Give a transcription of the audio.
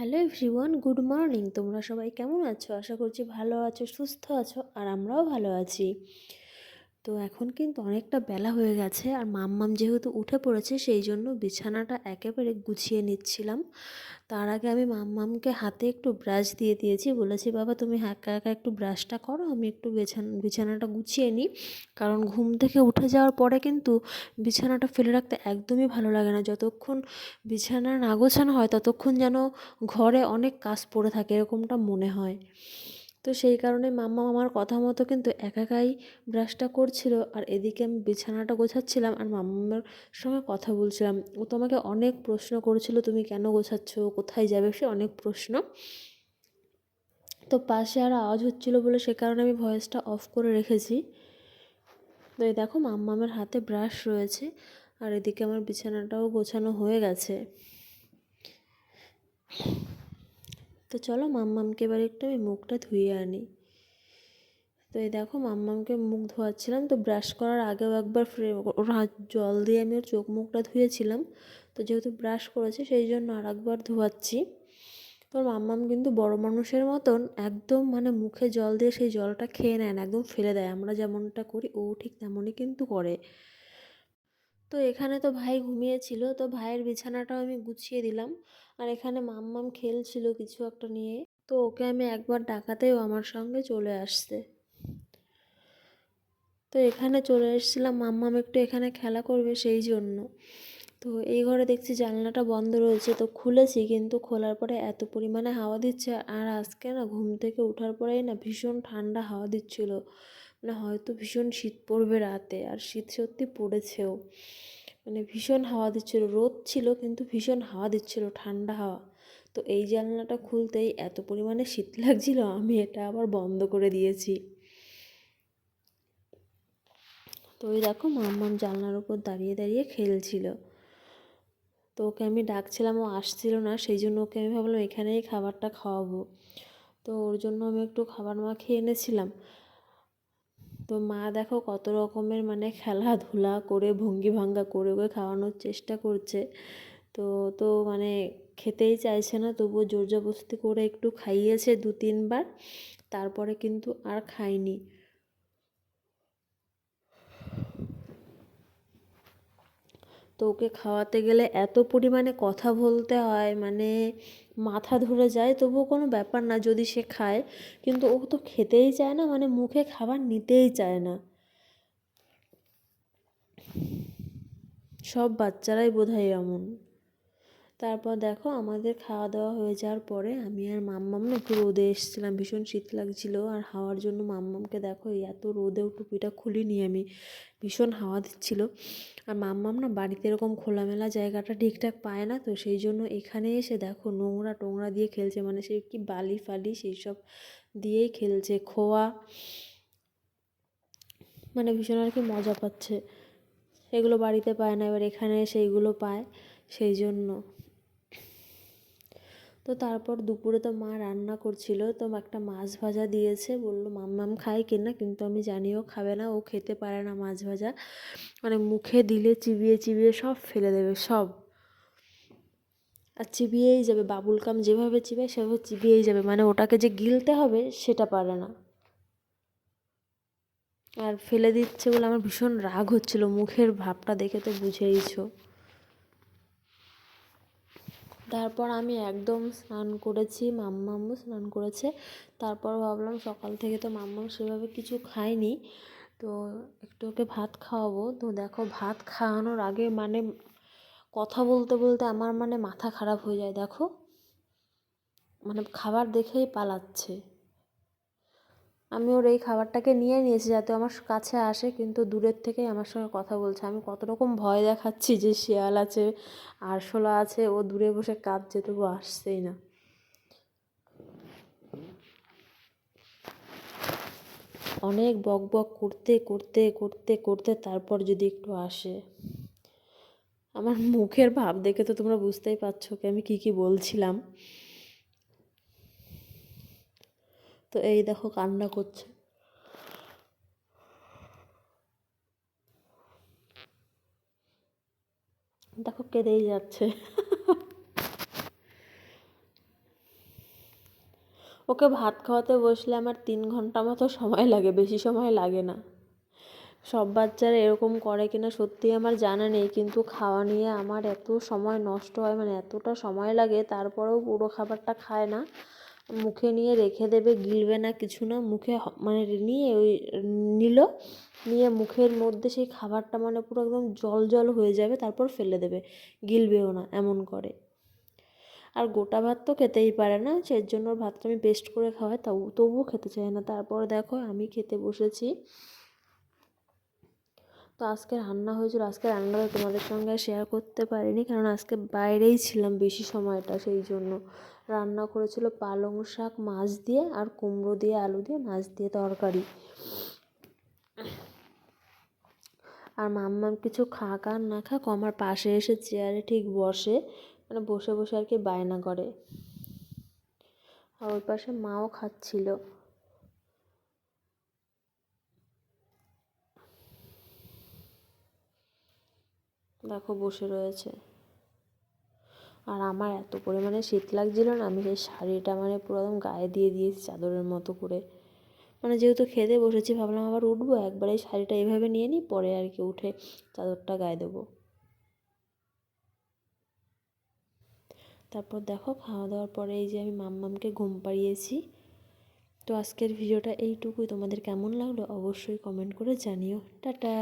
Hello everyone good morning তোমরা সবাই কেমন আছো? আশা করছি ভালো আছো, সুস্থ আছো, আর আমরাও ভালো আছি। তো এখন কিন্তু অনেকটা বেলা হয়ে গেছে আর মাম্মাম যেহেতু উঠে পড়েছে সেই জন্য বিছানাটা একেবারে গুছিয়ে নিচ্ছিলাম। তার আগে আমি মাম্মামকে হাতে একটু ব্রাশ দিয়ে দিয়েছি। বলেছি, বাবা, তুমি একা একা একটু ব্রাশটা করো, আমি একটু বিছানা, বিছানাটা গুছিয়ে নিই। কারণ ঘুম থেকে উঠে যাওয়ার পরে কিন্তু বিছানাটা ফেলে রাখতে একদমই ভালো লাগে না। যতক্ষণ বিছানা না গোছানো হয়, ততক্ষণ যেন ঘরে অনেক কাজ পড়ে থাকে, এরকমটা মনে হয়। তো সেই কারণে মাম্মা আমার কথা মতো কিন্তু একাকাই ব্রাশটা করছিল আর এদিকে আমি বিছানাটা গোছাচ্ছিলাম আর মাম্মার সঙ্গে কথা বলছিলাম। ও তো আমাকে অনেক প্রশ্ন করেছিল, তুমি কেন গোছাচ্ছ? কোথায় যাবে? সে অনেক প্রশ্ন। তো পাশে আর আওয়াজ হচ্ছিল বলে সে কারণে আমি ভয়েসটা অফ করে রেখেছি। তো এই দেখো মাম্মামের হাতে ব্রাশ রয়েছে আর এদিকে আমার বিছানাটাও গোছানো হয়ে গেছে। তো চলো মাম্মামকে এবার একটু আমি মুখটা ধুয়ে আনি। তো এই দেখো মাম্মামকে মুখ ধোয়াচ্ছিলাম, তো ব্রাশ করার আগেও একবার ওর হাত জল দিয়ে আমি ওর চোখ মুখটা ধুয়েছিলাম। তো যেহেতু ব্রাশ করেছে, সেই জন্য আর একবার ধোয়াচ্ছি। তো মাম্মাম কিন্তু বড় মানুষের মতন একদম মানে মুখে জল দিয়ে সেই জলটা খেয়ে নেয় না, একদম ফেলে দেয়। আমরা যেমনটা করি, ও ঠিক তেমনই কিন্তু করে। তো এখানে তো ভাই ঘুমিয়েছিল, তো ভাইয়ের বিছানাটাও আমি গুছিয়ে দিলাম। আর এখানে মাম্মাম খেলছিল কিছু একটা নিয়ে, তো ওকে আমি একবার ডাকাতেও আমার সঙ্গে চলে আসছে তো এখানে চলে এসেছিলাম, মাম্মাম একটু এখানে খেলা করবে সেই জন্য। তো এই ঘরে দেখছি জানলাটা বন্ধ রয়েছে, তো খুলেছি কিন্তু খোলার পরে এত পরিমাণে হাওয়া দিচ্ছে। আর আজকে না ঘুম থেকে ওঠার পরেই না ভীষণ ঠান্ডা হাওয়া দিচ্ছিল। মানে হয়তো ভীষণ শীত পড়বে রাতে আর শীত সত্যি পড়েছেও। মানে ভীষণ হাওয়া দিচ্ছিল, রোদ ছিল কিন্তু ভীষণ হাওয়া দিচ্ছিল, ঠান্ডা হাওয়া। তো এই জানলাটা খুলতেই এত পরিমাণে শীত লাগছিল, আমি এটা আবার বন্ধ করে দিয়েছি। তো ওই দেখো মাম্মাম জানলার উপর দাঁড়িয়ে দাঁড়িয়ে খেলছিল। তো ওকে আমি ডাকছিলাম, ও আসছিল না, সেই জন্য ওকে আমি ভাবলাম এখানেই খাবারটা খাওয়াবো। তো ওর জন্য আমি একটু খাবার মাখিয়ে এনেছিলাম। তো মা দেখো কত রকমের মানে খেলাধুলা করে ভঙ্গি ভাঙ্গা করে ওকে খাওয়ানোর চেষ্টা করছে। তো তো মানে খেতেই চাইছে না, তবুও জোর জবরদস্তি করে একটু খাইয়েছে দু তিনবার তারপরে কিন্তু আর খায়নি। তো ওকে খাওয়াতে গেলে এত পরিমাণে কথা বলতে হয় মানে মাথা ধরে যায়, তবুও কোনো ব্যাপার না যদি সে খায়। কিন্তু ও তো খেতেই চায় না মানে মুখে খাবার নিতেই চায় না। সব বাচ্চারাই বোধ হয় এমন। তারপর দেখো আমাদের খাওয়া দাওয়া হয়ে যাওয়ার পরে আমি আর মাম্মাম না একটু রোদে এসেছিলাম, ভীষণ শীত লাগছিল আর হাওয়ার জন্য মাম্মামকে দেখো এত রোদেও টুপিটা খুলিনি আমি, ভীষণ হাওয়া দিচ্ছিল। আর মাম্মাম না বাড়িতে এরকম খোলামেলা জায়গাটা ঠিকঠাক পায় না, তো সেই জন্য এখানে এসে দেখো নোংরা টোংরা দিয়ে খেলছে মানে সেই কি বালি ফালি সেই সব দিয়েই খেলছে, খোয়া মানে ভীষণ আর কি মজা পাচ্ছে। এগুলো বাড়িতে পায় না, এবার এখানে সেইগুলো পায়, সেই জন্য। তো তারপর দুপুরে তো মা রান্না করছিল, তো একটা মাছ ভাজা দিয়েছে। বলল মাম্মাম খায় কিনা কিন্তু আমি জানিও খাবে না, ও খেতে পারে না মাছ ভাজা। মানে মুখে দিলে চিবিয়ে চিবিয়ে সব ফেলে দেবে, সব। আর চিবিয়েই যাবে, বাবুল কাম যেভাবে চিবে সেভাবে চিবিয়েই যাবে। মানে ওটাকে যে গিলতে হবে, সেটা পারে না। আর ফেলে দিচ্ছে বলে আমার ভীষণ রাগ হচ্ছিল, মুখের ভাবটা দেখে তো বুঝেইছো। তারপর আমি একদম স্নান করেছি মাম্মামও স্নান করেছে। তারপর ভাবলাম সকাল থেকে তো মাম্মাম সেভাবে কিছু খায়নি। তো একটু ওকে ভাত খাওয়াবো। তো দেখো ভাত খাওয়ানোর আগে মানে কথা বলতে বলতে আমার মানে মাথা খারাপ হয়ে যায়, দেখো। মানে খাবার দেখেই পালাচ্ছে। আমি ওর এই খাবারটাকে নিয়ে নিয়েছি যাতে আমার কাছে আসে, কিন্তু দূরের থেকেই আমার সঙ্গে কথা বলছে। আমি কত রকম ভয় দেখাচ্ছি যে শিয়াল আছে, আরশোলা আছে, ও দূরে বসে কাঁদছে, তবু আসছেই না। অনেক বক বক করতে করতে করতে করতে তারপর যদি একটু আসে। আমার মুখের ভাব দেখে তো তোমরা বুঝতেই পারছ কি আমি কী কী বলছিলাম। তো এই দেখো কান্না করছে। দেখো কেঁদেই যাচ্ছে। ওকে ভাত খাওয়াতে বসলে আমার তিন ঘণ্টা মতো সময় লাগে, বেশি সময় লাগে না। সব বাচ্চারা এরকম করে কিনা সত্যি আমার জানা নেই, কিন্তু খাওয়া নিয়ে আমার এত সময় নষ্ট হয় মানে এতটা সময় লাগে, তারপরেও পুরো খাবারটা খায় না। মুখে নিয়ে রেখে দেবে, গিলবে না কিছু না। মুখে মানে নিয়ে ওই নিল, নিয়ে মুখের মধ্যে সেই খাবারটা মানে পুরো একদম জল জল হয়ে যাবে, তারপর ফেলে দেবে। গিলবেও না এমন করে। আর গোটা ভাত তো খেতেই পারে না, সেই জন্য ভাতটা আমি পেস্ট করে খাওয়াই, তাও তবুও খেতে চায় না। তারপর দেখো আমি খেতে বসেছি। তো আজকে রান্না হয়েছিল, আজকে রান্নাটা তোমাদের সঙ্গে শেয়ার করতে পারিনি, কারণ আজকে বাইরেই ছিলাম বেশি সময়টা, সেই জন্য। রান্না করেছিল পালং শাক, মাছ দিয়ে আর কুমড়ো দিয়ে, আলু দিয়ে, মাছ দিয়ে তরকারি। আর মাম্মাম কিছু খাক আর না খাক আমার পাশে এসে চেয়ারে ঠিক বসে মানে বসে বসে আর কি বায়না করে। আর ওই পাশে মাও খাচ্ছিল। দেখো বসে রয়েছে। আর আমার এত পরিমাণে শীত লাগছিল না, আমি সেই শাড়িটা মানে পুরো একদম গায়ে দিয়ে দিয়েছি চাদরের মতো করে। মানে যেহেতু খেতে বসেছি, ভাবলাম আবার উঠবো, একবার এই শাড়িটা এইভাবে নিয়ে নিই, পরে আর কি উঠে চাদরটা গায়ে দেবো। তারপর দেখো, খাওয়া দাওয়ার পরে এই যে আমি মাম্মামকে ঘুম পাড়িয়েছি। তো আজকের ভিডিওটা এইটুকুই, তোমাদের কেমন লাগল অবশ্যই কমেন্ট করে জানিও। টাটা!